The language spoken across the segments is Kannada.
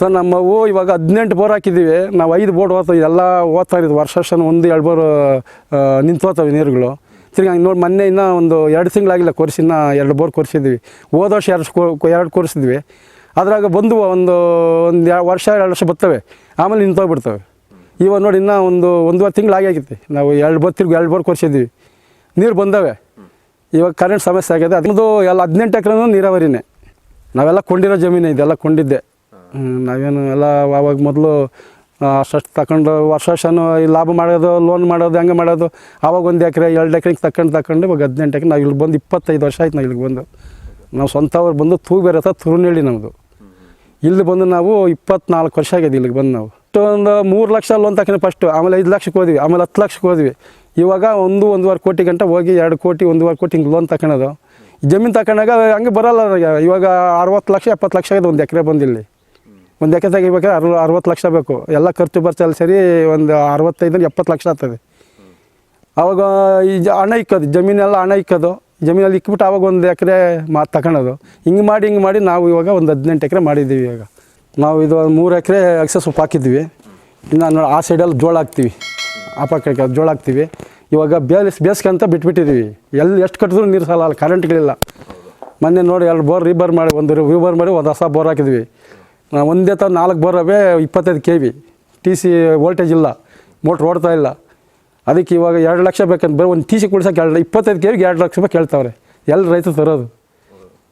ಸರ್ ನಮ್ಮವು ಇವಾಗ ಹದಿನೆಂಟು ಬೋರ್ ಹಾಕಿದ್ದೀವಿ. ನಾವು ಐದು ಬೋರ್ ಓದ್ತಾ ಎಲ್ಲ ಓದ್ತಾ ಇರೋದು. ವರ್ಷ ವರ್ಷ ಒಂದು, ಎರಡು ಬೋರ್ ನಿಂತೋತವೆ ನೀರುಗಳು. ತಿರ್ಗಿ ಹಂಗೆ ನೋಡಿ ಮೊನ್ನೆ ಇನ್ನೂ ಒಂದು ಎರಡು ತಿಂಗಳಾಗಿಲ್ಲ ಇನ್ನೂ ಎರಡು ಬೋರ್ ಕೊರ್ಸಿದ್ವಿ. ಹೋದ ವರ್ಷ ಎರಡು ಎರಡು ಕೊರ್ಸಿದ್ವಿ. ಅದ್ರಾಗ ಬಂದು ಒಂದು ಒಂದು ಎರಡು ವರ್ಷ ಎರಡು ವರ್ಷ ಬರ್ತವೆ. ಆಮೇಲೆ ನಿಂತೋಗ್ಬಿಡ್ತವೆ ಇವಾಗ ನೋಡಿ ಇನ್ನೂ ಒಂದು ಒಂದೂವರೆ ತಿಂಗಳು ಆಗೈತಿ ನಾವು ಎರಡು ಬೋರ್, ತಿರ್ಗಿ ಎರಡು ಬೋರ್ ಕೊರ್ಸಿದ್ವಿ. ನೀರು ಬಂದವೆ. ಇವಾಗ ಕರೆಂಟ್ ಸಮಸ್ಯೆ ಆಗಿದೆ. ಅದೊಂದು ಎಲ್ಲ ಹದಿನೆಂಟು ಎಕರೆನೂ ನೀರಾವರಿನೇ. ನಾವೆಲ್ಲ ಕೊಂಡಿರೋ ಜಮೀನು, ಇದೆಲ್ಲ ಕೊಂಡಿದ್ದೆ. ನಾವೇನು ಎಲ್ಲ ಅವಾಗ ಮೊದಲು ಅಷ್ಟು ತಗೊಂಡು ವರ್ಷ ವರ್ಷನೂ ಈ ಲಾಭ ಮಾಡೋದು ಲೋನ್ ಮಾಡೋದು, ಹಂಗೆ ಮಾಡೋದು ಆವಾಗ ಒಂದು ಎಕರೆ, ಎರಡು ಎಕರೆಗೆ ತಕೊಂಡು ತಗೊಂಡು ಇವಾಗ ಹದಿನೆಂಟು ಎಕರೆ, ನಾವು ಇಲ್ಲಿ ಬಂದು ಇಪ್ಪತ್ತೈದು ವರ್ಷ ಆಯ್ತು ನಾವು ಇಲ್ಲಿಗೆ ಬಂದು. ನಾವು ಸ್ವಂತ ಅವ್ರು ಬಂದು ತೂ ಬೇರೆ ತುರುನಳ್ಳಿ ನಮ್ಮದು ಇಲ್ಲಿ ಬಂದು ನಾವು ಇಪ್ಪತ್ನಾಲ್ಕು ವರ್ಷ ಆಗಿದೆ ಇಲ್ಲಿಗೆ ಬಂದು ನಾವು. ಒಂದು ಮೂರು ಲಕ್ಷ ಲೋನ್ ತಗೊಂಡು ಫಸ್ಟು ಆಮೇಲೆ ಐದು ಲಕ್ಷಕ್ಕೆ ಹೋದ್ವಿ, ಆಮೇಲೆ ಹತ್ತು ಲಕ್ಷಕ್ಕೆ ಹೋದ್ವಿ. ಇವಾಗ ಒಂದು ಒಂದೂವರೆ ಕೋಟಿ ಗಂಟೆ ಹೋಗಿ ಎರಡು ಕೋಟಿ, ಒಂದೂವರೆ ಕೋಟಿ ಹಿಂಗೆ ಲೋನ್ ತಗೊಳೋದು ಜಮೀನು ತಗೊಂಡಾಗ ಹಂಗೆ ಬರೋಲ್ಲ. ಇವಾಗ ಅರವತ್ತು ಲಕ್ಷ, ಎಪ್ಪತ್ತು ಲಕ್ಷ ಆಗಿದೆ ಒಂದು ಎಕರೆ ಬಂದಿಲ್ಲಿ ಒಂದು ಎಕರೆ ತೆಗಿಬೇಕಾದ್ರೆ ಅರ್ ಅರವತ್ತು ಲಕ್ಷ ಬೇಕು. ಎಲ್ಲ ಖರ್ಚು ಬರ್ಚು ಅಲ್ಲಿ ಸರಿ ಒಂದು ಅರವತ್ತೈದರಿಂದ ಎಪ್ಪತ್ತು ಲಕ್ಷ ಆಗ್ತದೆ. ಅವಾಗ ಈ ಜ, ಹಣ ಇಕ್ಕೋದು. ಜಮೀನೆಲ್ಲ ಹಣ ಇಕ್ಕೋದು. ಜಮೀನಲ್ಲಿ ಇಕ್ಬಿಟ್ಟು ಆವಾಗ ಒಂದು ಎಕರೆ ಮಾ ತಗೊಳೋದು ಹಿಂಗೆ ಮಾಡಿ ಹಿಂಗೆ ಮಾಡಿ ನಾವು ಇವಾಗ ಒಂದು ಹದಿನೆಂಟು ಎಕರೆ ಮಾಡಿದ್ದೀವಿ ಇವಾಗ. ನಾವು ಇದು ಒಂದು ಮೂರು ಎಕರೆ ಅಗಸೆ ಸೊಪ್ಪು ಹಾಕಿದ್ವಿ ಇನ್ನು ನೋಡಿ, ಆ ಸೈಡಲ್ಲಿ ಜೋಳ ಹಾಕ್ತೀವಿ. ಆ ಪಕ್ಕ ಜೋಳ ಹಾಕ್ತೀವಿ. ಇವಾಗ ಬೇಸ್, ಬೇಸ್ಕಂತ ಬಿಟ್ಬಿಟ್ಟಿದ್ದೀವಿ. ಎಲ್ಲಿ ಎಷ್ಟು ಕಟ್ಟಿದ್ರು ನೀರು ಸಾಲ ಕರೆಂಟ್ಗಳಿಲ್ಲ ಮೊನ್ನೆ ನೋಡಿ ಎರಡು ಬೋರ್ ರಿಬರ್ ಮಾಡಿ, ಒಂದು ರೀಬರ್ ಮಾಡಿ ಒಂದು ಹೊಸ ಬೋರ್ ಹಾಕಿದ್ವಿ. ಒಂದೇ ತ ನಾಲ್ಕು ಬರೋವೇ ಇಪ್ಪತ್ತೈದು K V. T C voltage ಇಲ್ಲ. ಮೋಟ್ರ್ ಓಡ್ತಾ ಇಲ್ಲ. ಅದಕ್ಕೆ ಇವಾಗ ಎರಡು ಲಕ್ಷ ಬೇಕಂತ ಬರೀ ಒಂದು ಟಿ ಸಿ ಕುಡ್ಸೋಕೆ ಎರಡು, ಇಪ್ಪತ್ತೈದು ಕೆ ವಿಗೆ ಎರಡು ಲಕ್ಷ ರೂಪಾಯಿ ಕೇಳ್ತಾವ್ರೆ. ಎಲ್ಲ ರೈತರು ತರೋದು?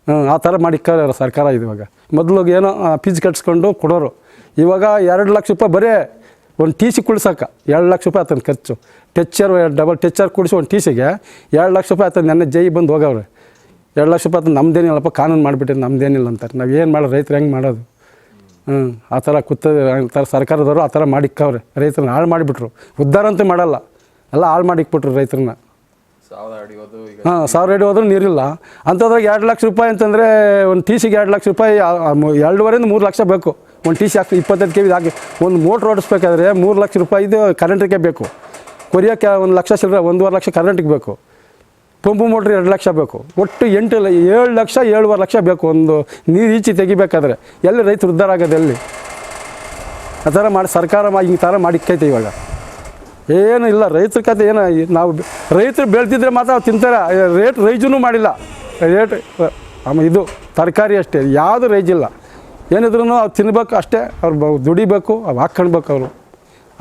ಹ್ಞೂ ಆ ಥರ ಮಾಡಿ ಸರ್ಕಾರ ಇದು ಇವಾಗ. ಮೊದಲು ಏನೋ ಫೀಸ್ ಕಟ್ಸ್ಕೊಂಡು ಕೊಡೋರು. ಇವಾಗ ಎರಡು ಲಕ್ಷ ರೂಪಾಯಿ ಬರೀ ಒಂದು ಟಿ ಸಿ ಕುಡ್ಸಕ್ಕೆ ಎರಡು ಲಕ್ಷ ರೂಪಾಯಿ ಆತನ ಖರ್ಚು. ಟೆಚ್ಚರ್ ಡಬಲ್ ಟೆಚ್ಚರ್ ಕುಡಿಸಿ ಒಂದು ಟಿ ಸಿಗೆ ಎರಡು ಲಕ್ಷ ರೂಪಾಯಿ ಆತನ ನೆನ್ನೆ ಜೈ ಬಂದು ಹೋಗವ್ರೆ. ಎರಡು ಲಕ್ಷ ರೂಪಾಯಿ ಆತನ ನಮ್ದೇನಿಲ್ಲಪ್ಪ, ಕಾನೂನು ಮಾಡಿಬಿಟ್ಟು ನಮ್ದೇನಿಲ್ಲ ಅಂತಾರೆ. ನಾವು ಏನು ಮಾಡೋದು ರೈತರು ಹೆಂಗೆ ಮಾಡೋದು? ಹ್ಞೂ ಆ ಥರ ಕುತ್ತ ಥರ ಸರ್ಕಾರದವರು ಆ ಥರ ಮಾಡಿಕ್ಕವ್ರೆ. ರೈತರನ್ನ ಹಾಳು ಮಾಡಿಬಿಟ್ರು. ಉದ್ಧಾರ ಅಂತೂ ಮಾಡಲ್ಲ. ಎಲ್ಲ ಹಾಳು ಮಾಡಿಕ್ಬಿಟ್ರು ರೈತರನ್ನ. ಹಾಂ ಸಾವಿರ ಅಡಿ ಹೋದ್ರೂ ನೀರಿಲ್ಲ. ಅಂಥದ್ರಾಗ ಎರಡು ಲಕ್ಷ ರೂಪಾಯಿ ಅಂತಂದರೆ ಒಂದು ಟಿ ಸಿಗೆ ಎರಡು ಲಕ್ಷ ರೂಪಾಯಿ ಎರಡೂವರೆಯಿಂದ ಮೂರು ಲಕ್ಷ ಬೇಕು. ಒಂದು ಟಿ ಸಿ ಹಾಕಿ ಇಪ್ಪತ್ತೈದು ಕೆ ವಿ ಹಾಕಿ. ಒಂದು ಮೋಟ್ರ್ ಓಡಿಸ್ಬೇಕಾದ್ರೆ ಮೂರು ಲಕ್ಷ ರೂಪಾಯಿದು ಕರೆಂಟಿಗೆ ಬೇಕು. ಕೊರಿಯೋಕ್ಕೆ ಒಂದು ಲಕ್ಷ ಚಿಲ್ಲರೆ ಒಂದೂವರೆ ಲಕ್ಷ ಕರೆಂಟಿಗೆ ಬೇಕು. ಪಂಪು ಮೋಟ್ರ್ ಎರಡು ಲಕ್ಷ ಬೇಕು. ಒಟ್ಟು ಎಂಟು ಏಳು ಲಕ್ಷ, ಏಳುವರೆ ಲಕ್ಷ ಬೇಕು ಒಂದು ನೀರು ಈಚೆ ತೆಗಿಬೇಕಾದ್ರೆ. ಎಲ್ಲಿ ರೈತರು ಉದ್ಧಾರ ಆಗೋದು ಎಲ್ಲಿ? ಆ ಥರ ಮಾಡಿ ಸರ್ಕಾರ ಈ ಥರ ಮಾಡಿಕ್ಕೈತೆ ಇವಾಗ. ಏನು ಇಲ್ಲ, ರೈತರ ಕತೆ ಏನು ನಾವು ರೈತರು ಬೆಳ್ತಿದ್ರೆ ಮಾತ್ರ ಅವ್ರು ತಿಂತಾರೆ. ರೇಟ್ ರೈಜೂ ಮಾಡಿಲ್ಲ. ರೇಟ್ ಆಮೇಲೆ ಇದು ತರಕಾರಿ ಅಷ್ಟೇ, ಯಾವುದು ರೈಜಿಲ್ಲ. ಏನಿದ್ರು ಅವ್ರು ತಿನ್ಬೇಕು ಅಷ್ಟೇ, ಅವ್ರು ದುಡಿಬೇಕು, ಅವ್ರು ಹಾಕ್ಕೊಳ್ಬೇಕು ಅವರು.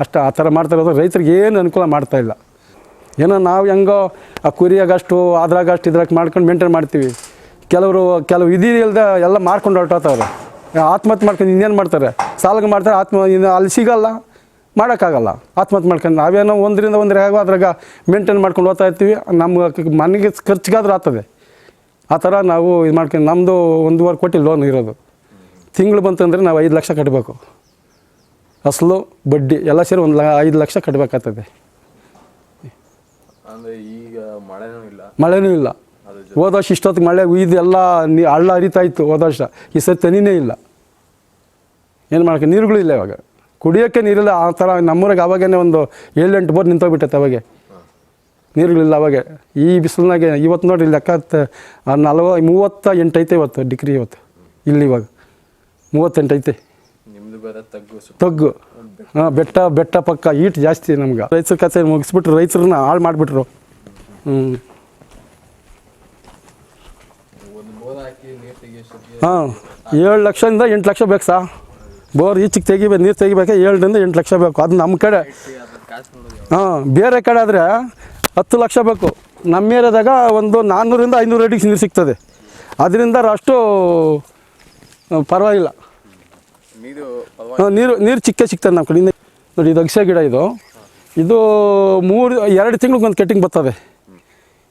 ಅಷ್ಟೇ, ಆ ಥರ ಮಾಡ್ತಾ ಇರೋದು ರೈತರಿಗೆ ಏನು ಅನುಕೂಲ ಮಾಡ್ತಾ ಇಲ್ಲ. ಏನೋ ನಾವು ಹೆಂಗೋ ಆ ಕುರಿಯಾಗಷ್ಟು ಅದ್ರಾಗಷ್ಟು ಇದ್ರಾಗ ಮಾಡ್ಕೊಂಡು ಮೇಂಟೈನ್ ಮಾಡ್ತೀವಿ. ಕೆಲವರು, ಕೆಲವು ವಿಧಿ ಇಲ್ಲದೆ ಎಲ್ಲ ಮಾರ್ಕೊಂಡು ಹೊರಟೋತವ್ರೆ ಆತ್ಮಹತ್ಯೆ ಮಾಡ್ಕೊಂಡು ಇನ್ನೇನು ಮಾಡ್ತಾರೆ? ಸಾಲಗೆ ಮಾಡ್ತಾರೆ, ಆತ್ಮ, ಇನ್ನು ಅಲ್ಲಿ ಸಿಗಲ್ಲ. ಮಾಡೋಕ್ಕಾಗಲ್ಲ. ಆತ್ಮಹತ್ಯೆ ಮಾಡ್ಕೊಂಡು ನಾವೇನೋ ಒಂದರಿಂದ ಒಂದರ ಆಗೋ ಅದ್ರಾಗ ಮೇಂಟೈನ್ ಮಾಡ್ಕೊಂಡು ಹೋಗ್ತಾ ಇರ್ತೀವಿ. ನಮ್ಮ ಮನೆಗೆ ಖರ್ಚಿಗಾದ್ರೂ ಆಗ್ತದೆ. ಆ ಥರ ನಾವು ಇದು ಮಾಡ್ಕೊಂಡು ನಮ್ಮದು ಒಂದೂವರೆ ಕೋಟಿ ಲೋನ್ ಇರೋದು. ತಿಂಗಳು ಬಂತಂದರೆ ನಾವು ಐದು ಲಕ್ಷ ಕಟ್ಟಬೇಕು ಅಸಲು ಬಡ್ಡಿ ಎಲ್ಲ ಸೇರಿ ಒಂದು ಐದು ಲಕ್ಷ ಕಟ್ಟಬೇಕಾಗ್ತದೆ ಅಂದ್ರೆ ಈಗ ಮಳೆನೂ ಇಲ್ಲ. ಮಳೆನೂ ಇಲ್ಲ. ಹೋದ ವರ್ಷ ಇಷ್ಟೊತ್ತಿಗೆ ಮಳೆ ಇದೆಲ್ಲ ಎಲ್ಲ ನೀ ಹಳ್ಳ ಹರಿತಾ ಇತ್ತು ಹೋದ ವರ್ಷ. ಈ ಸರಿ ತನಿನೇ ಇಲ್ಲ. ಏನು ಮಾಡೋಕ್ಕೆ? ನೀರುಗಳು ಇಲ್ಲ ಇವಾಗ. ಕುಡಿಯೋಕ್ಕೆ ನೀರಿಲ್ಲ. ಆ ಥರ ನಮ್ಮೂರಾಗ ಅವಾಗೇ ಒಂದು ಏಳೆಂಟು ಬೋರ್ ನಿಂತೋಗ್ಬಿಟ್ಟೈತೆ ಅವಾಗೆ. ನೀರುಗಳಿಲ್ಲ ಅವಾಗೆ. ಈ ಬಿಸಿಲಿನಾಗೆ ಇವತ್ತು ನೋಡಿ ಲೆಕ್ಕ ನಲವ ಮೂವತ್ತ ಎಂಟು ಐತೆ ಇವತ್ತು ಡಿಗ್ರಿ ಇವತ್ತು. ಇಲ್ಲಿ ಇವಾಗ. ಮೂವತ್ತೆಂಟು ಐತೆ. ತಗ್ಗು ತಗ್ಗು. ಹಾಂ, ಬೆಟ್ಟ ಬೆಟ್ಟ ಪಕ್ಕ ಈಟ್ ಜಾಸ್ತಿ ನಮ್ಗೆ. ರೈತರ ಕಥೆ ಮುಗಿಸ್ಬಿಟ್ರು ರೈತರನ್ನ ಹಾಳು ಮಾಡಿಬಿಟ್ರು. ಹ್ಞೂ ಹಾಂ, ಏಳು ಲಕ್ಷದಿಂದ ಎಂಟು ಲಕ್ಷ ಬೇಕು ಸಾ. ಬೋರ್ ಈಚಿಗೆ ತೆಗಿಬೇಕು ನೀರು ತೆಗಿಬೇಕು ಏಳರಿಂದ ಎಂಟು ಲಕ್ಷ ಬೇಕು. ಅದು ನಮ್ಮ ಕಡೆ. ಹಾಂ, ಬೇರೆ ಕಡೆ ಆದರೆ ಹತ್ತು ಲಕ್ಷ ಬೇಕು. ನಮ್ಮ ಏರಿಯಾದಾಗ ಒಂದು ನಾನ್ನೂರಿಂದ ಐನೂರು ಅಡಿಗೆ ನೀರು ಸಿಗ್ತದೆ. ಅದರಿಂದ ಅಷ್ಟು, ಪರವಾಗಿಲ್ಲ. ನೀರು ನೀರು ನೀರು ಚಿಕ್ಕ ಸಿಗ್ತದೆ ನಮ್ಮ ಕಡೆ ನೋಡಿ ಇದು ಅಗಸೆ ಗಿಡ ಇದು. ಇದು ಮೂರು ಎರಡು ತಿಂಗ್ಳಿಗೆ ಒಂದು ಕಟ್ಟಿಂಗ್ ಬರ್ತದೆ.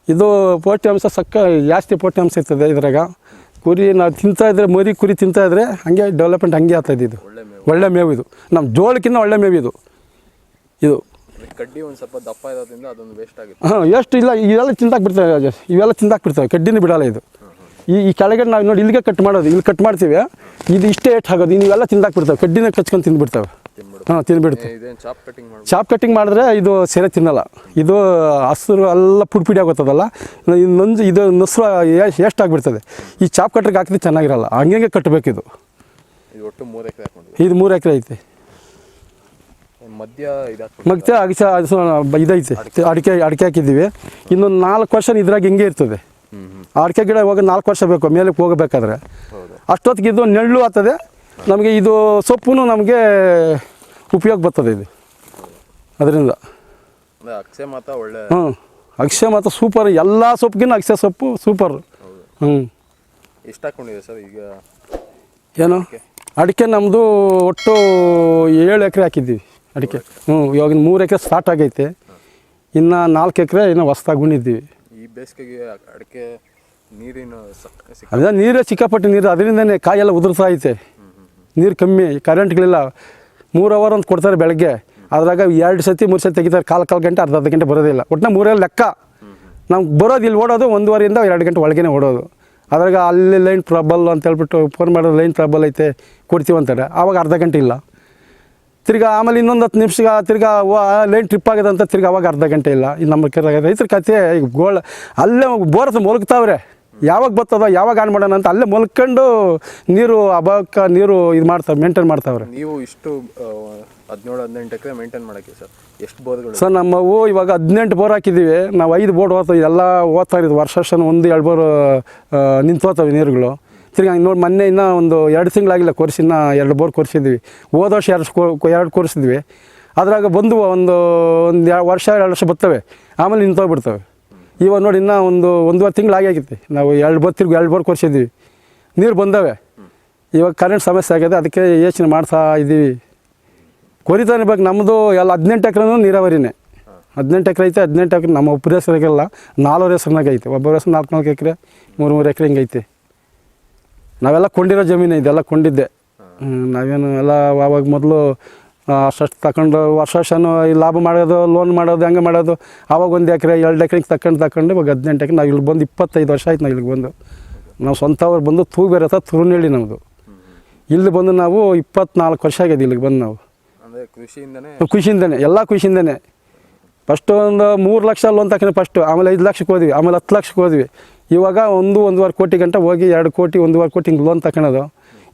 ಇದು ಪೋಟ್ಯಾಂಶ ಸಕ್ಕ ಜಾಸ್ತಿ ಪೋಟ್ಯಾಂಶ ಇರ್ತದೆ ಇದ್ರಾಗ. ಕುರಿ ನಾವು ತಿಂತಾ ಇದ್ರೆ ಮರಿ ಕುರಿ ತಿಂತಾ ಇದ್ರೆ ಹಂಗೆ ಡೆವಲಪ್ಮೆಂಟ್ ಹಂಗೆ ಆಗ್ತದೆ ಇದು. ಒಳ್ಳೆ ಮೇವು. ಇದು. ನಮ್ಮ ಜೋಳಕ್ಕಿಂತ ಒಳ್ಳೆ ಮೇವು ಇದು. ಇದು. ಕಡ್ಡಿ ಒಂದು ಸ್ವಲ್ಪ ದಪ್ಪ ಇರೋದ್ರಿಂದ ಅದೊಂದು ವೇಸ್ಟ್ ಆಗುತ್ತೆ. ಹಾಂ ಎಷ್ಟು ಇಲ್ಲ ಇವೆಲ್ಲ ತಿಂದಾಕ್ ಬಿಡ್ತವೆ ಇವೆಲ್ಲ ತಿಂದಾಕ್ ಕಡ್ಡಿನೂ ಬಿಡಲ್ಲ ಇದು. ಈ ಈ ಕೆಳಗಡೆ ನಾವು ನೋಡಿ ಇಲ್ಲಿಗೆ ಕಟ್ ಮಾಡೋದು. ಇಲ್ಲಿ ಕಟ್ ಮಾಡ್ತೀವಿ. ಇದು ಇಷ್ಟೇ ಏಟ್ ಆಗೋದು. ನೀವೆಲ್ಲ ತಿಂದಾಕ್ ಬಿಡ್ತಾವೆ. ಕಡ್ಡಿನೇ ಕಚ್ಕೊಂಡು ತಿಂದ್ಬಿಡ್ತಾವೆ ಹಾಂ ತಿಂದ್ಬಿಡ್ತು ಚಾಪ್ ಕಟ್ಟಿಂಗ್ ಮಾಡಿದ್ರೆ ಇದು ಸೆರೆ ತಿನ್ನಲ್ಲ. ಇದು ಹಸಿರು ಎಲ್ಲ ಪುಡಿ ಪುಡಿ ಆಗುತ್ತದಲ್ಲ? ಇನ್ನೊಂದು ಇದು ನಸು ಎಷ್ಟು ಆಗಿಬಿಡ್ತದೆ. ಈ ಚಾಪ್ ಕಟ್ರಿಗೆ ಹಾಕಿದ್ರೆ ಚೆನ್ನಾಗಿರಲ್ಲ. ಹಂಗೆ ಕಟ್ಟಬೇಕು ಇದು. ಇದು ಮೂರು ಎಕರೆ ಹಾಕೊಂಡಿದ್ದೀವಿ ಇದು ಮೂರು ಎಕರೆ ಐತೆ. ಮಧ್ಯ ಅಗಸ ಇದೈತೆ. ಅಡಿಕೆ. ಅಡಿಕೆ ಹಾಕಿದ್ದೀವಿ. ಇನ್ನೊಂದು ನಾಲ್ಕು ವರ್ಷ ಇದ್ರಾಗ ಹಿಂಗೆ ಇರ್ತದೆ. ಅಡಿಕೆ ಗಿಡ ಹೋಗಿ ನಾಲ್ಕು ವರ್ಷ ಬೇಕು ಮೇಲೆ ಹೋಗಬೇಕಾದ್ರೆ. ಅಷ್ಟೊತ್ತಿಗೆ ಇದು ನೆಳ್ಳು ಆಗ್ತದೆ. ನಮಗೆ ಇದು ಸೊಪ್ಪು ನಮಗೆ ಉಪಯೋಗ ಬರ್ತದೆ ಇದು. ಅದರಿಂದ. ಹ್ಞೂ ಅಕ್ಷಯ ಮಾತ್ರ ಸೂಪರ್. ಎಲ್ಲ ಸೊಪ್ಪಿಗಿನ್ನ ಅಕ್ಷಯ ಸೊಪ್ಪು ಸೂಪರ್. ಹ್ಞೂ ಸರ್ ಈಗ? ಏನು? ಅಡಿಕೆ. ನಮ್ಮದು ಒಟ್ಟು ಏಳು ಎಕರೆ ಹಾಕಿದ್ದೀವಿ. ಅಡಿಕೆ. ಹ್ಞೂ ಇವಾಗಿನ ಮೂರು ಎಕರೆ ಸ್ಟಾರ್ಟ್ ಆಗೈತೆ. ಇನ್ನು ನಾಲ್ಕು ಎಕರೆ ಇನ್ನು ಹೊಸ್ದಾಗಿ ಗುಣಿದ್ದೀವಿ ಈ ಬೇಸಿಗೆಗೆ ಅಡಿಕೆ ನೀರಿನ ಸಕ್ ಸಿಕ್ಕ ಅದೇ ನೀರೇ ಸಿಕ್ಕಾಪಟ್ಟೆ ನೀರು, ಅದರಿಂದನೇ ಕಾಯೆಲ್ಲ ಉದುರ್ತಾ ಐತೆ. ನೀರು ಕಮ್ಮಿ ಕರೆಂಟ್ಗಳಿಲ್ಲ ಮೂರು ಅವರ್ ಅಂತ ಕೊಡ್ತಾರೆ ಬೆಳಗ್ಗೆ. ಅದ್ರಾಗ ಎರಡು ಸತಿ, ಮೂರು ಸತಿ ತೆಗಿತಾರೆ, ಕಾಲು ಕಾಲು ಗಂಟೆ, ಅರ್ಧ ಅರ್ಧ ಗಂಟೆ ಬರೋದಿಲ್ಲ. ಒಟ್ಟಿನ ಮೂರಲ್ಲಿ ಲೆಕ್ಕ. ನಾವು ಬರೋದು ಇಲ್ಲಿ ಓಡೋದು ಒಂದೂವರೆಯಿಂದ ಎರಡು ಗಂಟೆ ಒಳಗೇನೆ ಓಡೋದು. ಅದ್ರಾಗ ಅಲ್ಲಿ ಲೈನ್ ಟ್ರಬಲ್ ಅಂತ ಹೇಳ್ಬಿಟ್ಟು ಫೋನ್ ಮಾಡೋದು ಲೈನ್ ಟ್ರಬಲ್ ಐತೆ, ಕೊಡ್ತೀವಿ ಅಂತಾರೆ. ಆವಾಗ ಅರ್ಧ ಗಂಟೆ ಇಲ್ಲ. ತಿರ್ಗಾ ಆಮೇಲೆ ಇನ್ನೊಂದು ಹತ್ತು ನಿಮಿಷ ತಿರ್ಗಾ ಲೈನ್ ಟ್ರಿಪ್ ಆಗಿದೆ ಅಂತ ತಿರ್ಗಾ ಅವಾಗ ಅರ್ಧ ಗಂಟೆ ಇಲ್ಲ. ಇನ್ನು ನಮ್ಮ ಕೆ- ರೈತರ ಕತೆ ಈಗ ಗೋಳ ಅಲ್ಲೇ ಬೋರತ್ ಮೊಲಗ್ತಾವ್ರೆ. ಯಾವಾಗ ಬರ್ತದ ಯಾವಾಗ ಆನ್ ಮಾಡೋಣ ಅಂತ ಅಲ್ಲೇ ಮಲ್ಕೊಂಡು ನೀರು ಅಬಕ್ಕ ನೀರು ಇದು ಮಾಡ್ತಾವೆ ಮೇಂಟೈನ್ ಮಾಡ್ತಾವ್ರೆ. ನೀವು ಇಷ್ಟು ಹದಿನೇಳು ಹದಿನೆಂಟು ಎಕರೆ ಮೇಂಟೈನ್ ಮಾಡೋಕ್ಕೆ ಸರ್? ಎಷ್ಟು ಬೋರ್ಗಳು? ಸರ್ ನಮ್ಮವು ಇವಾಗ ಹದಿನೆಂಟು ಬೋರ್ ಹಾಕಿದ್ದೀವಿ. ನಾವು ಐದು ಬೋರ್ಡ್ ಓದ್ತಾವೆ ಎಲ್ಲ ಓದ್ತಾ ಇರೋದು. ವರ್ಷ ವರ್ಷ ಒಂದು ಎರಡು ಬೋರ್ ನಿಂತೋತವೆ ನೀರುಗಳು. ತಿರ್ಗಿ ಹಂಗೆ ನೋಡಿ ಮೊನ್ನೆ ಇನ್ನೂ ಒಂದು ಎರಡು ತಿಂಗಳಾಗಿಲ್ಲ ಕೋರ್ಸ್ ಇನ್ನೂ ಎರಡು ಬೋರ್ ಕೊರ್ಸಿದ್ವಿ ಹೋದ ವರ್ಷ ಎರಡು ಎರಡು ಕೊರ್ಸಿದ್ವಿ ಅದ್ರಾಗ ಬಂದು ಒಂದು ಒಂದು ಎರಡು ವರ್ಷ ಎರಡು ವರ್ಷ ಬರ್ತವೆ. ಆಮೇಲೆ ನಿಂತೋಗ್ಬಿಡ್ತವೆ ಇವಾಗ ನೋಡಿ ಇನ್ನೂ ಒಂದು ಒಂದೂವರೆ ತಿಂಗಳು ಆಗೈತಿ ನಾವು ಎರಡು ಬೋರ್ ಎರಡು ಬೋರ್ ಕೋರ್ಸಿದ್ವಿ ನೀರು ಬಂದವೆ. ಇವಾಗ ಕರೆಂಟ್ ಸಮಸ್ಯೆ ಆಗಿದೆ. ಅದಕ್ಕೆ ಯೋಚನೆ ಮಾಡ್ತಾ ಇದ್ದೀವಿ. ಕೊರಿತಾನೆ ಬೇಕು ನಮ್ಮದು ಎಲ್ಲ ಹದಿನೆಂಟು ಎಕರೆ ನೀರಾವರಿನೇ. ಹದಿನೆಂಟು ಎಕರೆ ಐತೆ, ಹದಿನೆಂಟು ಎಕರೆ ನಮ್ಮ ಒಬ್ಬರ ಹೆಸರಿಗೆಲ್ಲ ನಾಲ್ವರು ಹೆಸರಿನಾಗೈತೆ ಐತೆ. ಹೆಸರು ನಾಲ್ಕು ನಾಲ್ಕು ಎಕರೆ ಮೂರು ಮೂರು ಎಕರೆ ಹಿಂಗೈತೆ ನಾವೆಲ್ಲ ಕೊಂಡಿರೋ ಜಮೀನು ಇದೆಲ್ಲ ಕೊಂಡಿದ್ದೆ. ನಾವೇನು ಎಲ್ಲ ಅವಾಗ ಮೊದಲು ಅಷ್ಟು ತಗೊಂಡು ವರ್ಷ ವರ್ಷನೂ ಈ ಲಾಭ ಮಾಡೋದು ಲೋನ್ ಮಾಡೋದು ಹಂಗೆ ಮಾಡೋದು ಆವಾಗ ಒಂದು ಎಕರೆ ಎರಡು ಎಕರೆಗೆ ತಕೊಂಡು ತಗೊಂಡು ಇವಾಗ ಹದಿನೆಂಟು ಎಕರೆ ನಾವು ಇಲ್ಲಿ ಬಂದು ಇಪ್ಪತ್ತೈದು ವರ್ಷ ಆಯ್ತು ನಾವು ಇಲ್ಲಿಗೆ ಬಂದು. ನಾವು ಸ್ವಂತ ಅವ್ರು ಬಂದು ತೂ ಬೇರೆ ತುರುನಳ್ಳಿ ನಮ್ಮದು ಇಲ್ಲಿ ಬಂದು ನಾವು ಇಪ್ಪತ್ನಾಲ್ಕು ವರ್ಷ ಆಗಿದೆ ಇಲ್ಲಿಗೆ ಬಂದು ನಾವು. ಖುಷಿಯಿಂದನೇ ಎಲ್ಲ ಖುಷಿಯಿಂದನೇ ಫಸ್ಟ್ ಒಂದು ಮೂರು ಲಕ್ಷ ಲೋನ್ ತಕೊಂಡೆ ಫಸ್ಟು ಆಮೇಲೆ ಐದು ಲಕ್ಷಕ್ಕೆ ಹೋದ್ವಿ ಆಮೇಲೆ ಹತ್ತು ಲಕ್ಷಕ್ಕೆ ಹೋದ್ವಿ. ಇವಾಗ ಒಂದು ಒಂದೂವರೆ ಕೋಟಿ ಗಂಟೆ ಹೋಗಿ ಎರಡು ಕೋಟಿ ಒಂದೂವರೆ ಕೋಟಿ ಹಿಂಗೆ ಲೋನ್ ತಗೊಳೋದು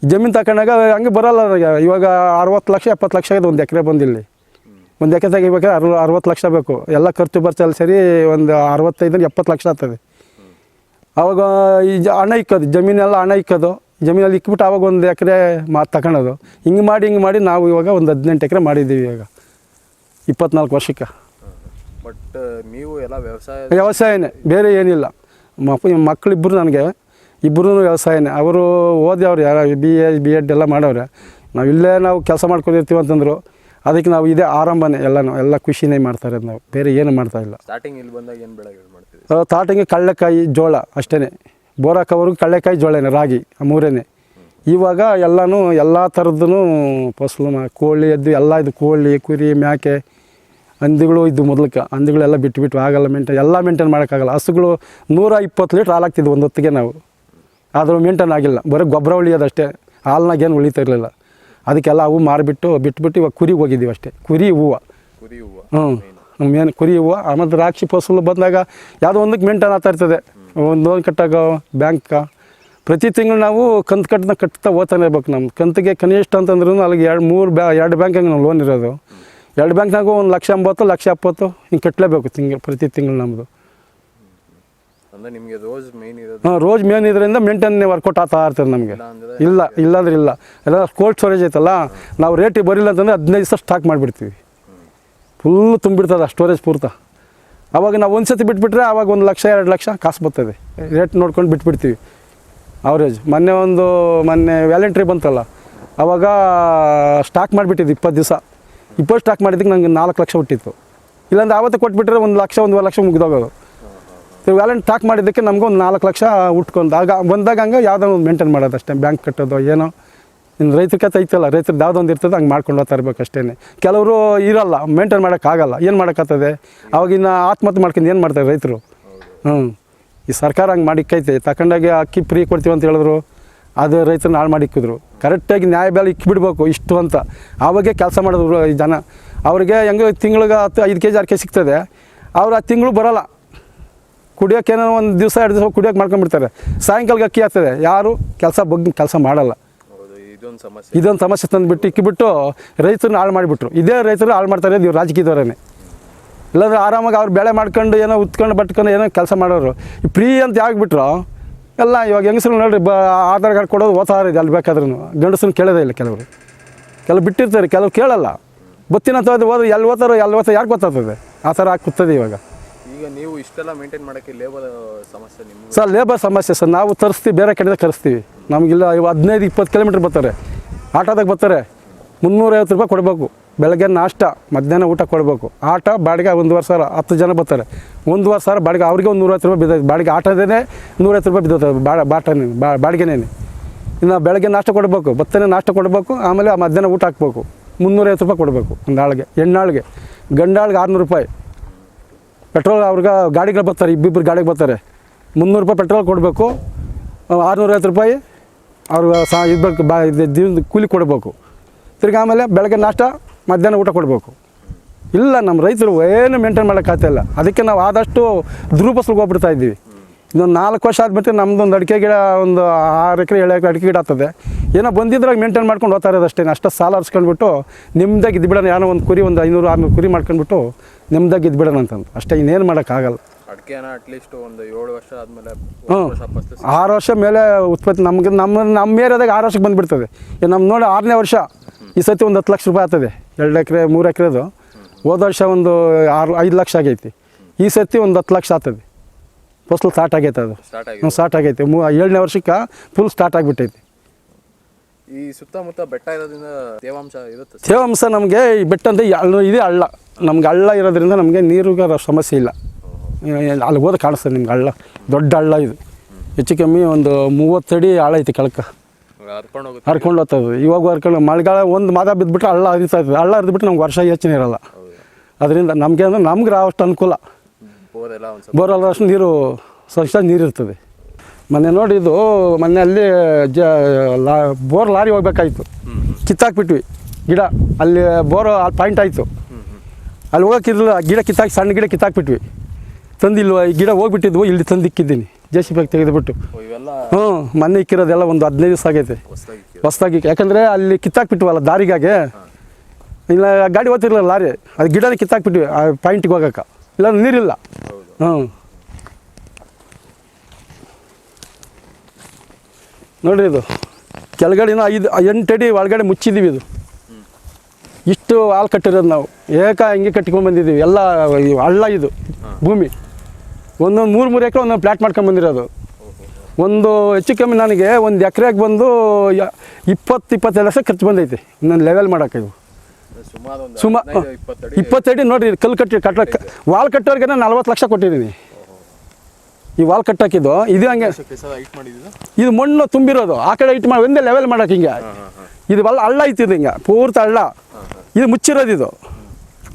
ಜಮೀನು ತಗೊಂಡಾಗ ಹಂಗೆ ಬರೋಲ್ಲ ಇವಾಗ ಅರವತ್ತು ಲಕ್ಷ ಎಪ್ಪತ್ತು ಲಕ್ಷ ಆಗಿದೆ ಒಂದು ಎಕರೆ ಬಂದಿಲ್ಲಿ. ಒಂದು ಎಕರೆ ತೆಗಿಬೇಕಾದ್ರೆ ಅರ್ ಅರವತ್ತು ಲಕ್ಷ ಬೇಕು. ಎಲ್ಲ ಖರ್ಚು ಬರ್ಚಲ್ಲಿ ಸರಿ ಒಂದು ಅರವತ್ತೈದರಿಂದ ಎಪ್ಪತ್ತು ಲಕ್ಷ ಆಗ್ತದೆ. ಆವಾಗ ಈ ಜ ಹಣ ಇಕ್ಕೋದು. ಜಮೀನೆಲ್ಲ ಹಣ ಇಕ್ಕೋದು. ಜಮೀನಲ್ಲಿ ಇಕ್ಬಿಟ್ಟು ಆವಾಗ ಒಂದು ಎಕರೆ ಮಾ ತಗೊಳೋದು ಹಿಂಗೆ ಮಾಡಿ ಹಿಂಗೆ ಮಾಡಿ ನಾವು ಇವಾಗ ಒಂದು ಹದಿನೆಂಟು ಎಕರೆ ಮಾಡಿದ್ದೀವಿ ಇವಾಗ. ಇಪ್ಪತ್ನಾಲ್ಕು ವರ್ಷಕ್ಕೆ. ಬಟ್ ನೀವು ಎಲ್ಲ ವ್ಯವಸಾಯ ವ್ಯವಸಾಯನೇ. ಬೇರೆ ಏನಿಲ್ಲ. ಮಕ್ಕಳಿಬ್ಬರು ನನಗೆ ಇಬ್ಬರೂ ವ್ಯವಸಾಯನೇ. ಅವರು ಓದ್ಯವ್ರು ಯಾರು ಬಿ ಎ ಬಿ ಎಡ್ ಎಲ್ಲ ಮಾಡವ್ರೆ. ನಾವು ಇಲ್ಲೇ ನಾವು ಕೆಲಸ ಮಾಡ್ಕೊಂಡಿರ್ತೀವಿ ಅಂತಂದರು ಅದಕ್ಕೆ ನಾವು ಇದೇ ಆರಂಭನೇ ಎಲ್ಲನೂ ಎಲ್ಲ ಖುಷಿನೇ ಮಾಡ್ತಾರೆ ನಾವು. ಬೇರೆ ಏನು ಮಾಡ್ತಾ ಇಲ್ಲ. ಸ್ಟಾರ್ಟಿಂಗ್ ಇಲ್ಲಿ ಬಂದಾಗ ಏನು ಬೆಳೆಗಳು ಮಾಡ್ತೀವಿ ತಾಟಿಗೆ ಕಡಲೆಕಾಯಿ ಜೋಳ ಅಷ್ಟೇ ಬೋರಾಕವರೆಗೂ ಕಳ್ಳೆಕಾಯಿ ಜೋಳನೇ ರಾಗಿ ಆ ಮೂರೇನೆ. ಇವಾಗ ಎಲ್ಲನೂ ಎಲ್ಲ ಥರದ್ದು ಫಸಲು ಕೋಳಿ ಎದ್ದು ಎಲ್ಲ ಇದು ಕೋಳಿ ಕುರಿ ಮೇಕೆ ಹಂದಿಗಳು ಇದ್ದು ಮೊದಲಕ್ಕೆ ಹಂದಿಗಳೆಲ್ಲ ಬಿಟ್ಟು ಬಿಟ್ಟು ಆಗಲ್ಲ ಮೇಂಟೈನ್ ಎಲ್ಲ ಮೇಂಟೈನ್ ಮಾಡೋಕ್ಕಾಗಲ್ಲ. ಹಸುಗಳು ನೂರ ಇಪ್ಪತ್ತು ಲೀಟ್ರ್ ಹಾಲಾಗ್ತಿದ್ವು ಒಂದು ಹೊತ್ತಿಗೆ ನಾವು. ಆದರೂ ಮೇಂಟೈನ್ ಆಗಿಲ್ಲ. ಬರೀ ಗೊಬ್ಬರ ಉಳಿಯೋದಷ್ಟೇ ಹಾಲ್ನಾಗ ಏನು ಉಳಿತಾ ಇರಲಿಲ್ಲ. ಅದಕ್ಕೆಲ್ಲ ಅವು ಮಾರಿಬಿಟ್ಟು ಬಿಟ್ಬಿಟ್ಟು ಇವಾಗ ಕುರಿಗೆ ಹೋಗಿದ್ದೀವಿ ಅಷ್ಟೇ. ಕುರಿ ಹೂವು. ಕುರಿ ಹೂವು. ಹ್ಞೂ ಮೇನ್ ಕುರಿ ಹೂವು. ಆಮೇಲೆ ದ್ರಾಕ್ಷಿ ಫಸಲು ಬಂದಾಗ ಯಾವುದೋ ಒಂದಕ್ಕೆ ಮೇಂಟೈನ್ ಆಗ್ತಾ ಇರ್ತದೆ. ಒಂದು ಲೋನ್ ಕಟ್ಟಾಗ ಬ್ಯಾಂಕ ಪ್ರತಿ ತಿಂಗಳು ನಾವು ಕಂತು ಕಟ್ಟನ ಕಟ್ತಾ ಓದ್ತಾನೆ ಇರ್ಬೇಕು ನಮ್ಮ ಕಂತಿಗೆ ಕನಿಷ್ಠ ಅಂತಂದ್ರೂ ಅಲ್ಲಿಗೆ ಎರಡು ಮೂರು ಬ್ಯಾ ಎರಡು ಬ್ಯಾಂಕಂಗೆ ನಾವು ಲೋನ್ ಇರೋದು. ಎರಡು ಬ್ಯಾಂಕ್ನಾಗೂ ಒಂದು ಲಕ್ಷ ಎಂಬತ್ತು ಲಕ್ಷ ಎಪ್ಪತ್ತು ಹಿಂಗೆ ಕಟ್ಟಲೇಬೇಕು ತಿಂಗಳು ಪ್ರತಿ ತಿಂಗಳು ನಮ್ಮದು ಅಂದರೆ ನಿಮಗೆ ರೋಜ್ ಮೇನ್ ಇರೋದು? ಹಾಂ ರೋಜ್ ಮೇನ್ ಇದರಿಂದ ಮೇಂಟೈನ್ ವರ್ಕೌಟ್ ಆಗ್ತಾ ಇರ್ತದೆ ನಮಗೆ. ಇಲ್ಲ ಇಲ್ಲಾಂದ್ರೆ ಇಲ್ಲ. ಎಲ್ಲ ಕೋಲ್ಡ್ ಸ್ಟೋರೇಜ್ ಐತಲ್ಲ ನಾವು ರೇಟಿಗೆ ಬರಿಲ್ಲ ಅಂತಂದರೆ ಹದಿನೈದು ದಿವಸ ಸ್ಟಾಕ್ ಮಾಡಿಬಿಡ್ತೀವಿ. ಫುಲ್ಲು ತುಂಬಿಡ್ತದೆ ಸ್ಟೋರೇಜ್ ಪೂರ್ತ. ಅವಾಗ ನಾವು ಒಂದು ಸತಿ ಬಿಟ್ಬಿಟ್ರೆ ಅವಾಗ ಒಂದು ಲಕ್ಷ ಎರಡು ಲಕ್ಷ ಕಾಸು ಬರ್ತದೆ. ರೇಟ್ ನೋಡ್ಕೊಂಡು ಬಿಟ್ಬಿಡ್ತೀವಿ. ಅವರೇಜ್ ಮೊನ್ನೆ ಒಂದು ಮೊನ್ನೆ ವ್ಯಾಲೆಂಟ್ರಿ ಬಂತಲ್ಲ ಅವಾಗ ಸ್ಟಾಕ್ ಮಾಡಿಬಿಟ್ಟಿದ್ದು ಇಪ್ಪತ್ತು ದಿವಸ. ಇಪ್ಪತ್ತು ಸ್ಟಾಕ್ ಮಾಡಿದ್ದಕ್ಕೆ ನಂಗೆ ನಾಲ್ಕು ಲಕ್ಷ ಹುಟ್ಟಿತ್ತು. ಇಲ್ಲಾಂದ್ರೆ ಆವತ್ತು ಕೊಟ್ಬಿಟ್ರೆ ಒಂದು ಲಕ್ಷ, ಒಂದುವರೆ ಲಕ್ಷ ಮುಗಿದೋಗೋದು. ವ್ಯಾಲೆಂಟ್ ಸ್ಟಾಕ್ ಮಾಡಿದ್ದಕ್ಕೆ ನಮಗೆ ಒಂದು ನಾಲ್ಕು ಲಕ್ಷ ಉಟ್ಕೊಂಡು ಆಗ ಬಂದಾಗ ಹಂಗೆ ಯಾವುದೋ ಒಂದು ಮೇಂಟೈನ್ ಮಾಡೋದು ಅಷ್ಟೇ ಬ್ಯಾಂಕ್ ಕಟ್ಟೋದು ಏನೋ. ಇನ್ನು ರೈತರ ಕತೆ ಐತಲ್ಲ ರೈತರು ಯಾವುದೋ ಒಂದು ಇರ್ತದೆ, ಹಂಗೆ ಮಾಡ್ಕೊಂಡು ಹೋಗ್ತಾ ಇರ್ಬೇಕು ಅಷ್ಟೇ ಕೆಲವರು ಇರಲ್ಲ ಮೇಂಟೈನ್ ಮಾಡೋಕ್ಕಾಗಲ್ಲ ಏನು ಮಾಡೋಕ್ಕಾಗ್ತದೆ? ಅವಾಗಿನ್ನ ಆತ್ಮಹತ್ಯೆ ಮಾಡ್ಕೊಂಡು ಏನು ಮಾಡ್ತಾರೆ ರೈತರು? ಹ್ಞೂ ಈ ಸರ್ಕಾರ ಹಂಗೆ ಮಾಡಿಕ್ಕೈತೆ ತಗೊಂಡಾಗೆ ಅಕ್ಕಿ ಫ್ರೀ ಕೊಡ್ತೀವಿ ಅಂತ ಹೇಳಿದ್ರು. ಅದು ರೈತರನ್ನ ಹಾಳು ಮಾಡಿಕ್ಕಿದ್ರು. ಕರೆಕ್ಟಾಗಿ ನ್ಯಾಯ ಬೆಲೆ ಇಕ್ಕಿಬಿಡ್ಬೇಕು ಇಷ್ಟು ಅಂತ. ಆವಾಗೆ ಕೆಲಸ ಮಾಡಿದ್ರು ಈ ಜನ. ಅವ್ರಿಗೆ ಹೆಂಗೆ ತಿಂಗಳಿಗೆ ಹತ್ತು ಐದು ಕೆ ಜಿ ಆರು ಕೆ ಸಿಗ್ತದೆ. ಅವ್ರು ಆ ತಿಂಗಳು ಬರೋಲ್ಲ. ಕುಡಿಯೋಕ್ಕೇನೋ ಒಂದು ದಿವಸ ಎರಡು ದಿವಸ ಕುಡಿಯೋಕೆ ಮಾಡ್ಕೊಂಡ್ಬಿಡ್ತಾರೆ. ಸಾಯಂಕಾಲಕ್ಕೆ ಅಕ್ಕಿ ಆಗ್ತದೆ ಯಾರು ಕೆಲಸ ಬಗ್ಗೆ ಕೆಲಸ ಮಾಡಲ್ಲ. ಇದೊಂದು ಸಮಸ್ಯೆ. ಇದೊಂದು ಸಮಸ್ಯೆ ತಂದುಬಿಟ್ಟು ಇಕ್ಕಿಬಿಟ್ಟು ರೈತರನ್ನ ಹಾಳು ಮಾಡಿಬಿಟ್ರು. ಇದೇ ರೈತರು ಹಾಳು ಮಾಡ್ತಾರೆ ಇವ್ರು ರಾಜಕೀಯದವರೇ ಇಲ್ಲಾಂದ್ರೆ ಆರಾಮಾಗಿ ಅವ್ರು ಬೆಳೆ ಮಾಡ್ಕೊಂಡು ಏನೋ ಉತ್ಕೊಂಡು ಬಟ್ಕೊಂಡು ಏನೋ ಕೆಲಸ ಮಾಡೋರು. ಫ್ರೀ ಅಂತ ಆಗ್ಬಿಟ್ರು ಎಲ್ಲ ಇವಾಗ ಹೆಂಗಸ್ರು ನೋಡ್ರಿ ಬ ಆಧಾರ್ ಕಾರ್ಡ್ ಕೊಡೋದು ಓದ್ತಾರೆ ಇದೆ ಅಲ್ಲಿ ಬೇಕಾದ್ರೂ ಗಂಡಸ್ರು ಕೇಳೋದೇ ಇಲ್ಲ ಕೆಲವರು. ಕೆಲವು ಬಿಟ್ಟಿರ್ತಾರೆ ಕೆಲವು ಕೇಳಲ್ಲ. ಬತ್ತಿನ ತೋದು ಹೋದ್ರೆ ಎಲ್ಲಿ ಓದ್ತಾರೋ ಎಲ್ಲಿ ಓದ್ತಾರೆ ಯಾರು ಗೊತ್ತಾಗ್ತದೆ? ಆ ಥರ ಆಗಿ ಕೂತದೆ ಇವಾಗ. ಈಗ ನೀವು ಇಷ್ಟೆಲ್ಲ ಮೇಂಟೈನ್ ಮಾಡೋಕ್ಕೆ ಲೇಬರ್ ಸಮಸ್ಯೆ ನಿಮ್ಮ ಸರ್ ಲೇಬರ್ ಸಮಸ್ಯೆ ಸರ್. ನಾವು ತರಿಸ್ತೀವಿ ಬೇರೆ ಕಡೆ ಕರೆಸ್ತೀವಿ. ನಮಗಿಲ್ಲ ಇವಾಗ ಹದಿನೈದು ಇಪ್ಪತ್ತು ಕಿಲೋಮೀಟ್ರ್ ಬರ್ತಾರೆ. ಆಟೋದಾಗ ಬರ್ತಾರೆ. ಮುನ್ನೂರೈವತ್ತು ರೂಪಾಯಿ ಕೊಡಬೇಕು. ಬೆಳಗ್ಗೆ ನಾಷ್ಟ, ಮಧ್ಯಾಹ್ನ ಊಟ ಕೊಡಬೇಕು. ಆಟ ಬಾಡಿಗೆ ಒಂದುವರೆ ಸಾವಿರ ಹತ್ತು ಜನ ಬರ್ತಾರೆ. ಒಂದುವರೆ ಸಾವಿರ ಬಾಡಿಗೆ ಅವ್ರಿಗೆ ಒಂದು ನೂರೈವತ್ತು ರೂಪಾಯಿ ಬಿದ್ದೈತೆ. ಬಾಡಿಗೆ ಆಟದೇ ನೂರೈವತ್ತು ರೂಪಾಯಿ ಬಿದ್ದ ಬಾ, ಬಾಟನೇ, ಬಾ, ಬಾಡಿಗೆನೇನೆ. ಇನ್ನು ಬೆಳಗ್ಗೆ ನಾಷ್ಟ ಕೊಡಬೇಕು ಭತ್ತನೇ ನಾಷ್ಟ ಕೊಡಬೇಕು, ಆಮೇಲೆ ಆ ಮಧ್ಯಾಹ್ನ ಊಟ ಹಾಕಬೇಕು. ಮುನ್ನೂರೈವತ್ತು ರೂಪಾಯಿ ಕೊಡಬೇಕು ಒಂದು ಆಳಿಗೆ, ಹೆಣ್ಣಾಳಿಗೆ. ಗಂಡಾಳಿಗೆ ಆರುನೂರು ರೂಪಾಯಿ. ಪೆಟ್ರೋಲ್ ಅವ್ರಿಗೆ ಗಾಡಿಗಳು ಬರ್ತಾರೆ, ಇಬ್ಬಿಬ್ಬರು ಗಾಡಿಗೆ ಬರ್ತಾರೆ. ಮುನ್ನೂರು ರೂಪಾಯಿ ಪೆಟ್ರೋಲ್ ಕೊಡಬೇಕು ಆರುನೂರೈವತ್ತು ರೂಪಾಯಿ ಅವ್ರಿಗೆ ಸಾ ಬಾ, ಇದು ಜೀವನದ ಕೂಲಿ ಕೊಡಬೇಕು. ತಿರ್ಗಿ ಆಮೇಲೆ ಬೆಳಗ್ಗೆ ನಾಷ್ಟ ಮಧ್ಯಾಹ್ನ ಊಟ ಕೊಡಬೇಕು. ಇಲ್ಲ ನಮ್ಮ ರೈತರು ಏನು ಮೇಂಟೈನ್ ಮಾಡೋಕ್ಕಾಗ್ತಾಯಿಲ್ಲ ಅದಕ್ಕೆ ನಾವು ಆದಷ್ಟು ದುರುಪಸ್ಲಿಗೆ ಹೋಗ್ಬಿಡ್ತಾ ಇದ್ದೀವಿ. ಇನ್ನೊಂದು ನಾಲ್ಕು ವರ್ಷ ಆದ್ಬಿಟ್ಟು ನಮ್ದೊಂದು ಅಡಿಕೆ ಗಿಡ ಒಂದು ಆರು ಎಕರೆ ಏಳು ಎಕರೆ ಅಡಿಕೆ ಗಿಡ ಆಗ್ತದೆ. ಏನೋ ಬಂದಿದ್ರಾಗ ಮೇಂಟೈನ್ ಮಾಡ್ಕೊಂಡು ಹೋಗ್ತಾ ಇರೋದು ಅಷ್ಟೇ ಅಷ್ಟು ಸಾಲ ಹರಿಸ್ಕೊಂಡ್ಬಿಟ್ಟು ನಿಮ್ದಾಗ ಇದ್ಬಿಡೋಣ ಏನೋ ಒಂದು ಕುರಿ ಒಂದು ಐನೂರು ಆರುನೂರು ಕುರಿ ಮಾಡ್ಕೊಂಡ್ಬಿಟ್ಟು ನಿಮ್ದಾಗ ಇದ್ಬಿಡೋಣ ಅಂತಂದು. ಅಷ್ಟೇ ಇನ್ನೇನು ಮಾಡೋಕ್ಕಾಗಲ್ಲ ಅಟ್ಲೀಸ್ಟ್ ಒಂದು ಏಳು ವರ್ಷ ಆದಮೇಲೆ ಹ್ಞೂ ಆರು ವರ್ಷ ಮೇಲೆ ಉತ್ಪತ್ತಿ ನಮ್ಗೆ ನಮ್ಮ ನಮ್ಮ ಏರಿಯಾದಾಗ ಆರು ವರ್ಷಕ್ಕೆ ಬಂದುಬಿಡ್ತದೆ. ನಮ್ಮ ನೋಡಿ ಆರನೇ ವರ್ಷ. ಈ ಸತಿ ಒಂದು ಹತ್ತು ಲಕ್ಷ ರೂಪಾಯಿ ಆಗ್ತದೆ. ಎರಡು ಎಕರೆ ಮೂರು ಎಕರೆದು. ಹೋದ ವರ್ಷ ಒಂದು ಆರು ಐದು ಲಕ್ಷ ಆಗೈತಿ. ಈ ಸತಿ ಒಂದು ಹತ್ತು ಲಕ್ಷ ಆಗ್ತದೆ. ಫಸ್ಲು ಸ್ಟಾರ್ಟ್ ಆಗೈತೆ ಅದು. ಹ್ಞೂ ಸ್ಟಾರ್ಟ್ ಆಗೈತೆ. ಮೂ ಏಳನೇ ವರ್ಷಕ್ಕೆ ಫುಲ್ ಸ್ಟಾರ್ಟ್ ಆಗಿಬಿಟ್ಟೈತಿ. ಈ ಸುತ್ತಮುತ್ತ ಬೆಟ್ಟ ಇರೋದ್ರಿಂದ ತೇವಾಂಶ ಇರುತ್ತೆ. ತೇವಾಂಶ ನಮಗೆ ಈ ಬೆಟ್ಟ ಅಂದರೆ ಇದೆ ಹಳ್ಳ. ನಮ್ಗೆ ಹಳ್ಳ ಇರೋದ್ರಿಂದ ನಮಗೆ ನೀರಿಗೆ ಸಮಸ್ಯೆ ಇಲ್ಲ. ಅಲ್ಲಿ ಹೋದ ಕಾಣಿಸ್ತದೆ ನಿಮ್ಗೆ ಹಳ್ಳ. ದೊಡ್ಡ ಹಳ್ಳ ಇದು. ಹೆಚ್ಚು ಕಮ್ಮಿ ಒಂದು ಮೂವತ್ತಡಿ ಆಳ ಐತಿ ಕೆಳಕ್ಕೆ. ಹರ್ಕೊಂಡು ಹೋಗ್ತದೆ. ಇವಾಗ ಹರ್ಕೊಂಡು ಮಳೆಗಾಲ ಒಂದು ಮಾದ ಬಿದ್ದುಬಿಟ್ರೆ ಹಳ್ಳ ಹರಿತಾ ಇರ್ತದೆ. ಹಳ್ಳ ಹರಿದ್ಬಿಟ್ಟು ನಮ್ಗೆ ವರ್ಷ ಹೆಚ್ಚಿನ ಇರಲ್ಲ. ಅದರಿಂದ ನಮಗೆ ಅಂದ್ರೆ ನಮ್ಗೆ ಅಷ್ಟು ಅನುಕೂಲ. ಬೋರ್ ಬೋರಲ್ಲ ಅಷ್ಟು ನೀರು ಸ್ವಚ್ಛ ನೀರು ಇರ್ತದೆ. ಮೊನ್ನೆ ನೋಡಿ ಇದು ಮೊನ್ನೆ ಅಲ್ಲಿ ಜ ಲಾ ಬೋರ್ ಲಾರಿ ಹೋಗ್ಬೇಕಾಯ್ತು. ಕಿತ್ತಾಕ್ಬಿಟ್ವಿ. ಗಿಡ ಅಲ್ಲಿ ಬೋರ್ ಅಲ್ಲಿ ಪಾಯಿಂಟ್ ಆಯಿತು. ಅಲ್ಲಿ ಹೋಗೋಕ್ಕಿರಲಿಲ್ಲ. ಗಿಡ ಕಿತ್ತಾಕಿ ಸಣ್ಣ ಗಿಡ ಕಿತ್ತಾಕ್ಬಿಟ್ವಿ. ತಂದಿಲ್ವ ಈ ಗಿಡ ಹೋಗ್ಬಿಟ್ಟಿದ್ವು ಇಲ್ಲಿ ತಂದಿಕ್ಕಿದ್ದೀನಿ. ಜೆ ಸಿ ಬಿ ತೆಗೆದುಬಿಟ್ಟು. ಹ್ಞೂ ಮೊನ್ನೆ ಇಕ್ಕಿರೋದೆಲ್ಲ ಒಂದು ಹದಿನೈದು ದಿವಸ ಆಗೈತೆ. ಹೊಸದಾಗಿ ಯಾಕಂದರೆ ಅಲ್ಲಿ ಕಿತ್ತಾಕ್ಬಿಟ್ವಲ್ಲ ದಾರಿಗಾಗೆ. ಇಲ್ಲ ಗಾಡಿ ಓದ್ತಿರಲಿಲ್ಲ ಲಾರಿ. ಅದು ಗಿಡನ ಕಿತ್ತಾಕ್ಬಿಟ್ವಿ ಆ ಪಾಯಿಂಟಿಗೆ ಹೋಗಕ್ಕೆ. ಇಲ್ಲ ನೀರಿಲ್ಲ. ಹ್ಞೂ ನೋಡಿರಿ ಇದು. ಕೆಳಗಡೆನ ಐದು ಎಂಟು ಅಡಿ ಒಳಗಡೆ ಮುಚ್ಚಿದ್ದೀವಿ ಇದು. ಇಷ್ಟು ಹಾಲು ಕಟ್ಟಿರೋದು ನಾವು. ಏಕ ಹಿಂಗೆ ಕಟ್ಕೊಂಡ್ಬಂದಿದ್ದೀವಿ ಎಲ್ಲ ಈ ಹಳ್ಳ ಇದು. ಭೂಮಿ. ಒಂದೊಂದು ಮೂರು ಮೂರು ಎಕರೆ ಒಂದೊಂದು ಪ್ಲಾಟ್ ಮಾಡ್ಕೊಂಡು ಬಂದಿರೋದು. ಒಂದು ಹೆಚ್ಚು ಕಮ್ಮಿ ನನಗೆ ಒಂದು ಎಕರೆಗೆ ಬಂದು ಇಪ್ಪತ್ತು ಇಪ್ಪತ್ತೈದು ಲಕ್ಷ ಖರ್ಚು ಬಂದೈತಿ. ನನ್ನ ಲೆವೆಲ್ ಮಾಡೋಕೆ ಇವು ಸುಮಾ ಇಪ್ಪತ್ತಡಿ ಇಪ್ಪತ್ತಡಿ ನೋಡ್ರಿ ಕಲ್ಲು ಕಟ್ಟಿ ಕಟ್ಟಕ್ಕೆ ವಾಲ್ ಕಟ್ಟೋರಿಗೆ ನಲ್ವತ್ತು ಲಕ್ಷ ಕೊಟ್ಟಿದ್ದೀನಿ. ಈ ವಾಲ್ ಕಟ್ಟಾಕಿದ್ದು ಇದು ಹಂಗೆ. ಇದು ಮಣ್ಣು ತುಂಬಿರೋದು. ಆ ಕಡೆ ಇಟ್ಟು ಮಾಡಿ ಒಂದೇ ಲೆವೆಲ್ ಮಾಡೋಕೆ ಹಿಂಗೆ. ಇದು ಬಲ್ಲ ಹಳ್ಳ ಐತಿ ಇದು ಹಿಂಗೆ ಪೂರ್ತಿ ಹಳ್ಳ. ಇದು ಮುಚ್ಚಿರೋದು ಇದು.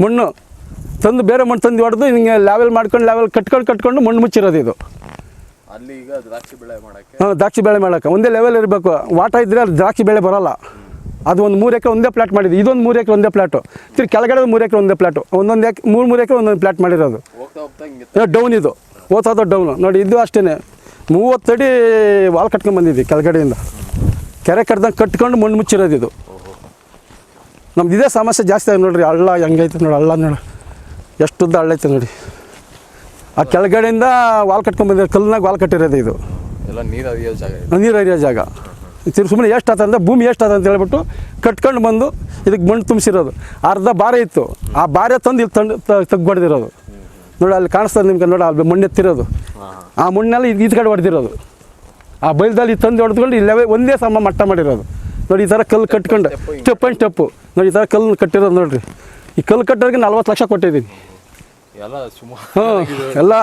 ಮಣ್ಣು. ತಂದು ಬೇರೆ ಮಣ್ಣು ತಂದು ಹೊಡೆದು ಹಿಂಗೆ ಲೆವೆಲ್ ಮಾಡ್ಕೊಂಡು ಲೆವೆಲ್ ಕಟ್ಕೊಂಡು ಕಟ್ಕೊಂಡು ಮಣ್ಣು ಮುಚ್ಚಿರೋದು ಇದು. ಅಲ್ಲಿ ಈಗ ದ್ರಾಕ್ಷಿ ಬೆಳೆ ಮಾಡಕ್ಕೆ ಹಾಂ ದ್ರಾಕ್ಷಿ ಬೆಳೆ ಮಾಡಕ್ಕೆ. ಒಂದೇ ಲೆವೆಲ್ ಇರಬೇಕು. ವಾಟ ಇದ್ರೆ ಅದು ದ್ರಾಕ್ಷಿ ಬೆಳೆ ಬರೋಲ್ಲ. ಅದು ಒಂದು ಮೂರು ಎಕರೆ ಒಂದೇ ಪ್ಲಾಟ್ ಮಾಡಿದ್ದು. ಇದೊಂದು ಮೂರು ಎಕರೆ ಒಂದೇ ಪ್ಲಾಟು ತಿರ್ಗಿ ಕೆಳಗಡೆ ಮೂರು ಎಕರೆ ಒಂದೇ ಪ್ಲಾಟು ಒಂದೊಂದು ಎಕ್ ಮೂರು ಮೂರು ಎಕರೆ ಒಂದೊಂದು ಪ್ಲಾಟ್ ಮಾಡಿರೋದು. ಡೌನ್ ಇದು. ಓದ್ತದ ಡೌನು ನೋಡಿ ಇದು ಅಷ್ಟೇ ಮೂವತ್ತಡಿ ವಾಲ್ ಕಟ್ಕೊಂಡು ಬಂದಿದ್ವಿ ಕೆಳಗಡೆಯಿಂದ. ಕೆರೆ ಕಟ್ದಂಗೆ ಕಟ್ಕೊಂಡು ಮಣ್ಣು ಮುಚ್ಚಿರೋದು ಇದು. ನಮ್ದು ಇದೇ ಸಮಸ್ಯೆ ಜಾಸ್ತಿ ಆಗಿದೆ ನೋಡ್ರಿ. ಹಳ್ಳ ಹೆಂಗೈತೆ ನೋಡಿ ಹಳ್ಳ ನೋಡಿ. ಎಷ್ಟುದ್ದ ಹಳ್ಳೈತೆ ನೋಡಿ. ಆ ಕೆಳಗಡೆಯಿಂದ ವಾಲ್ ಕಟ್ಕೊಂಡ್ ಬಂದಿರೋ ಕಲ್ಲಿನಾಗ ವಾಲ್ ಕಟ್ಟಿರೋದು ಇದು. ಎಲ್ಲ ನೀರು ಹರಿಯೋ ಜಾಗ ಇದು. ನೀರು ಹರಿಯೋ ಜಾಗ. ತಿರು ಸುಮ್ಮನೆ ಎಷ್ಟು ಆತಂದ್ರೆ ಭೂಮಿ ಎಷ್ಟು ಆತ ಅಂತ ಹೇಳ್ಬಿಟ್ಟು ಕಟ್ಕೊಂಡು ಬಂದು ಇದಕ್ಕೆ ಮಣ್ಣು ತುಂಬಿಸಿರೋದು. ಅರ್ಧ ಬಾರೆ ಇತ್ತು. ಆ ಬಾರೆ ತಂದು ಇಲ್ಲಿ ತಂದು ತೆಗ್ಬಡ್ದಿರೋದು ನೋಡಿ ಅಲ್ಲಿ ಕಾಣಿಸ್ತದೆ ನಿಮ್ಗೆ ನೋಡಿ ಅಲ್ಲಿ ಮಣ್ಣು ಎತ್ತಿರೋದು. ಆ ಮಣ್ಣೆಲ್ಲ ಇದು ಕಡೆ ಹೊಡೆದಿರೋದು. ಆ ಬೈಲ್ದಲ್ಲಿ ತಂದು ಹೊಡೆದ್ಕೊಂಡು ಇಲ್ಲವೇ ಒಂದೇ ಸಮ ಮಟ್ಟ ಮಾಡಿರೋದು. ನೋಡಿ ಈ ಥರ ಕಲ್ಲು ಕಟ್ಕೊಂಡು ಸ್ಟೆಪ್ ಆ್ಯಂಡ್ ಸ್ಟೆಪ್ಪು. ನೋಡಿ ಈ ಥರ ಕಲ್ಲು ಕಟ್ಟಿರೋದು ನೋಡಿರಿ. ಈ ಕಲ್ಲು ಕಟ್ಟೋರಿಗೆ ನಲ್ವತ್ತು ಲಕ್ಷ ಕೊಟ್ಟಿದ್ದೀನಿ. ಎಲ್ಲ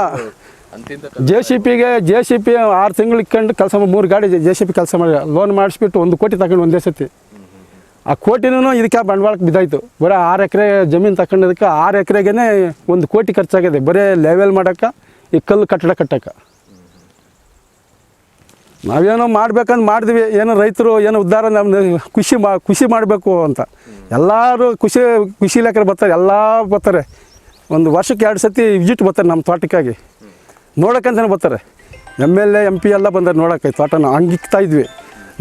ಜೆ ಸಿ ಪಿಗೆ ಜೆ ಸಿ ಪಿ ಆರು ತಿಂಗಳು ಇಕ್ಕೊಂಡು ಕೆಲಸ ಮೂರು ಗಾಡಿ ಜೆ ಸಿ ಪಿ ಕೆಲಸ ಮಾಡಿ ಲೋನ್ ಮಾಡಿಸ್ಬಿಟ್ಟು ಒಂದು ಕೋಟಿ ತಗೊಂಡು ಒಂದೇ ಸತಿ ಆ ಕೋಟಿನೂ ಇದಕ್ಕೆ ಬಂಡವಾಳಕ್ಕೆ ಬಿದ್ದಾಯ್ತು. ಬರೀ ಆರು ಎಕರೆ ಜಮೀನು ತಗೊಂಡಿದ್ದಕ್ಕೆ ಆರು ಎಕರೆಗೆ ಒಂದು ಕೋಟಿ ಖರ್ಚಾಗಿದೆ. ಬರೀ ಲೆವೆಲ್ ಮಾಡೋಕ್ಕೆ ಈ ಕಲ್ಲು ಕಟ್ಟಡ ಕಟ್ಟಕ್ಕೆ. ನಾವೇನೋ ಮಾಡ್ಬೇಕಂತ ಮಾಡಿದ್ವಿ. ಏನೋ ರೈತರು ಏನೋ ಉದ್ಧಾರ ನಮ್ಮ ಖುಷಿ ಮಾ ಖುಷಿ ಮಾಡಬೇಕು ಅಂತ. ಎಲ್ಲರೂ ಖುಷಿ ಖುಷಿ ಲೆಕ್ಕ ಬರ್ತಾರೆ. ಎಲ್ಲ ಬರ್ತಾರೆ. ಒಂದು ವರ್ಷಕ್ಕೆ ಎರಡು ಸತಿ ವಿಜಿಟ್ ಬರ್ತಾರೆ ನಮ್ಮ ತೋಟಕ್ಕಾಗಿ. ನೋಡೋಕ್ಕಂತಲೇ ಬರ್ತಾರೆ. M L A M P ಎಲ್ಲ ಬಂದರೆ ನೋಡೋಕ್ಕೆ ತೋಟನ. ಹಂಗಿಕ್ತಾ ಇದ್ವಿ.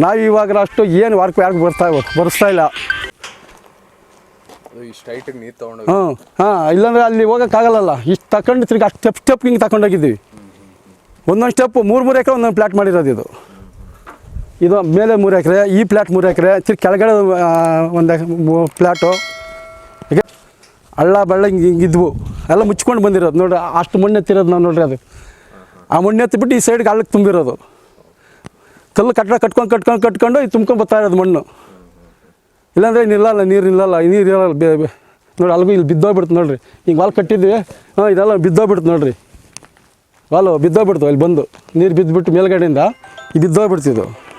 ನಾವು ಇವಾಗ ಅಷ್ಟು ಏನು ವರ್ಕ್ ಯಾರು ಬರ್ತಾ ಬರಿಸ್ತಾ ಇಲ್ಲ. ಹಾಂ ಹ್ಞೂ ಹಾಂ ಇಲ್ಲಾಂದ್ರೆ ಅಲ್ಲಿ ಹೋಗೋಕ್ಕಾಗಲ್ಲ ಇಷ್ಟು ತಗೊಂಡು ತಿರ್ಗಿ ಅಷ್ಟು ಸ್ಟೆಪ್ ಸ್ಟೆಪ್ ಹಿಂಗೆ ತಗೊಂಡೋಗಿದ್ದೀವಿ ಒಂದೊಂದು ಸ್ಟೆಪ್ ಮೂರು ಮೂರು ಎಕರೆ ಒಂದೊಂದು ಪ್ಲಾಟ್ ಮಾಡಿರೋದು ಇದು. ಇದು ಮೇಲೆ ಮೂರು ಎಕರೆ ಈ ಪ್ಲಾಟ್ ಮೂರು ಎಕರೆ ತಿರ್ಗಿ ಕೆಳಗಡೆ ಒಂದು ಪ್ಲಾಟು ಈಗ ಹಳ್ಳ ಬಳ್ಳ ಹಿಂಗೆ ಹಿಂಗಿದ್ವು ಎಲ್ಲ ಮುಚ್ಕೊಂಡು ಬಂದಿರೋದು. ನೋಡ್ರಿ, ಅಷ್ಟು ಮಣ್ಣು ಎತ್ತಿರೋದು ನಾವು ನೋಡ್ರಿ ಅದು. ಆ ಮಣ್ಣು ಎತ್ತಿಬಿಟ್ಟು ಈ ಸೈಡ್ಗೆ ಹಳ್ಳಕ್ಕೆ ತುಂಬಿರೋದು. ಕಲ್ಲು ಕಟ್ಟಡ ಕಟ್ಕೊಂಡು ಕಟ್ಕೊಂಡು ಕಟ್ಕೊಂಡು ಇದು ತುಂಬ್ಕೊಂಡು ಬರ್ತಾ ಇರೋದು ಮಣ್ಣು. ಇಲ್ಲಾಂದ್ರೆ ನಿಲ್ಲಲ್ಲ, ನೀರು ನಿಲ್ಲಲ್ಲ ನೀರು ಇರಲ್ಲ. ಬೇ ನೋಡಿ ಅಲ್ಗೂ ಇಲ್ಲಿ ಬಿದ್ದೋಗ್ಬಿಡ್ತು ನೋಡ್ರಿ. ಹಿಂಗೆ ವಾಲ್ ಕಟ್ಟಿದ್ವಿ. ಹಾಂ, ಇದೆಲ್ಲ ಬಿದ್ದೋಗ್ಬಿಡ್ತು ನೋಡ್ರಿ. ವಾಲು ಬಿದ್ದೋಗ್ಬಿಡ್ತು, ಅಲ್ಲಿ ಬಂದು. ನೀರು ಬಿದ್ದುಬಿಟ್ಟು ಮೇಲ್ಗಡೆಯಿಂದ ಬಿದ್ದೋಗ್ಬಿಡ್ತಿದ್ದು